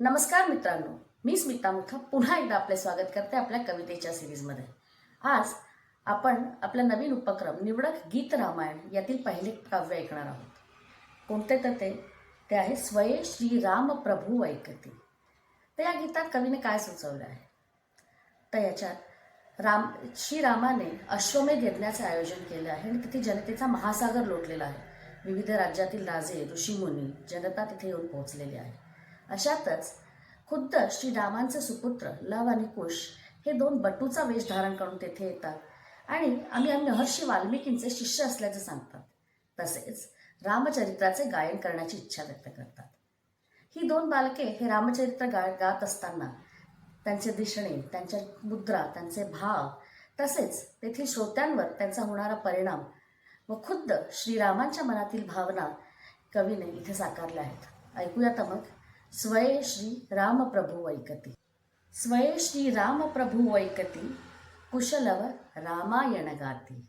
नमस्कार मित्रांनो मी स्मिता मुथा पुन्हा एकदा आपले स्वागत करते आपल्या कवितेच्या सिरीजमध्ये. आज आपण आपला नवीन उपक्रम निवडक गीत रामायण यातील पहिले काव्य ऐकणार आहोत. कोणते तर ते? ते आहे स्वये श्री राम प्रभू ऐकते. तर या गीतात कवीने काय सुचवलं आहे? तर याच्यात राम श्रीरामाने अश्वमेध यज्ञाचं आयोजन केले आहे आणि तिथे जनतेचा महासागर लोटलेला आहे. विविध राज्यातील राजे ऋषीमुनी जनता तिथे येऊन पोहोचलेली आहे. अशातच खुद्द श्रीरामांचे सुपुत्र लव आणि कुश हे दोन बटूचा वेश धारण करून तेथे येतात. आणि आम्ही आम्ही महर्षी वाल्मिकींचे शिष्य असल्याचे सांगतात. तसेच रामचरित्राचे गायन करण्याची इच्छा व्यक्त करतात. ही दोन बालके हे रामचरित्र गा गात असताना त्यांचे दिसणे त्यांच्या मुद्रा त्यांचे भाव तसेच तेथील श्रोत्यांवर त्यांचा होणारा परिणाम व खुद्द श्रीरामांच्या मनातील भावना कवीने इथे साकारल्या आहेत. ऐकूया तर मग. स्वये श्री रामप्रभू वैकती. स्वये श्री रामप्रभू वैकती कुशलव रामायण गाती.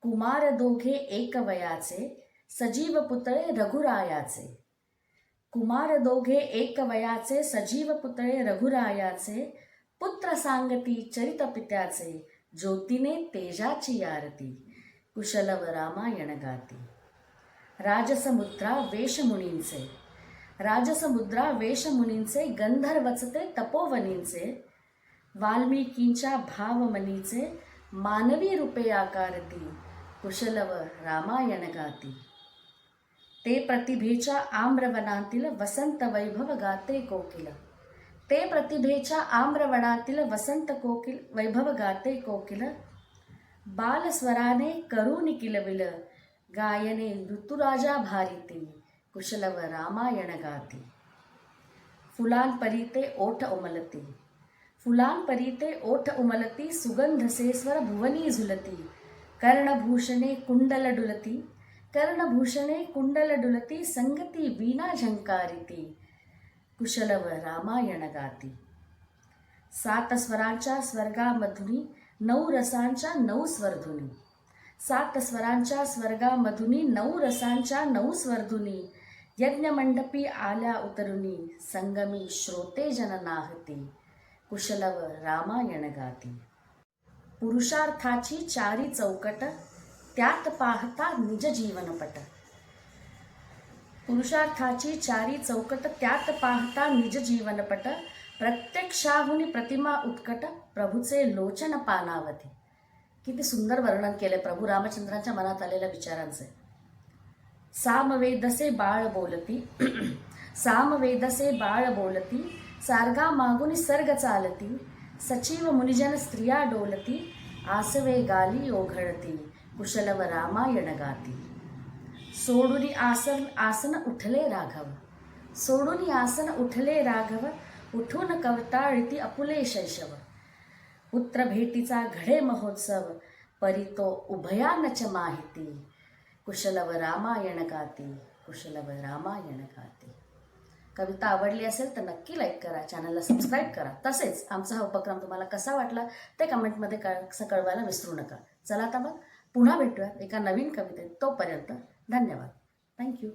कुमार दोघे एक वयाचे सजीव पुतळे रघुरायाचे. कुमार दोघे एक वयाचे सजीव पुतळे रघुरायाचे पुत्र सांगती चरित पित्याचे ज्योतीने तेजाची आरती. कुशलव रामायण गाती. राजसमुद्रा वेशमुनींचे. राजसमुद्रा वेशमुनींचे गंधर्वचते तपोवनींचे वाल्मिकींच्या भावमनीचे मानवी रूपे आकारती कुशलव रामायण गाती ते प्रतिभेच्या आम्रवनातील वसंत वैभव गाते कोकिल. ते प्रतिभेच्या आम्रवनातील वसंत कोकिल वैभव गाते कोकिल. बालस्वराने करून किलविल गायने ऋतुराजा भारिती कुशलव रामायण गाती फुलांपरी ओठ उमलती फुलांपरी ते ओठ उमलती सुगंधसेस्वर भुवनी झुलती कर्णभूषणे कुंडल डुलती कर्णभूषणे कुंडल डुलती संगती वीणा झंकारिती कुशलव रामायण गाती सात स्वरांच्या स्वर्गामधुनी नऊ रसांच्या नऊ स्वरधुनी सात स्वरांच्या स्वर्गामधुनी नऊ रसांच्या नऊ स्वरधुनी यज्ञमंडपी आल्या उतरुनी संगमी श्रोते जननाहती कुशलव रामायण गाती. पुरुषार्थाची चारी चौकट त्यात पाहता निज जीवनपट. पुरुषार्थाची चारी चौकट त्यात पाहता निज जीवनपट प्रत्यक्षाहुनी प्रतिमा उत्कट प्रभूचे लोचन पानावती. किती सुंदर वर्णन केले प्रभू रामचंद्रांच्या मनात आलेल्या विचारांचे. सामवेदसे बाळ बोलती. सामवेदसे बाळ बोलती. सारगा मागुनी सर्ग चालती. सचिव मुनिजन स्त्रिया डोलती. आसवे गाली ओघळती. कुशलव रामायण गाती. सोडुनी आसन आसन उठले राघव. सोडुनी आसन उठले राघव. उठून कवताळती अपुले शैशव. पुत्र भेटीचा घडे महोत्सव. परितो उभयानच माहिती. कुशलव रामायण गाती कुशलव रामायण गाती. कविता आवडली असेल तर नक्की लाईक करा चॅनलला सबस्क्राईब करा. तसेच आमचा हा उपक्रम तुम्हाला कसा वाटला ते कमेंटमध्ये कसं कळवायला विसरू नका. चला आता मग पुन्हा भेटूया एका नवीन कवितेत. तोपर्यंत धन्यवाद. थँक्यू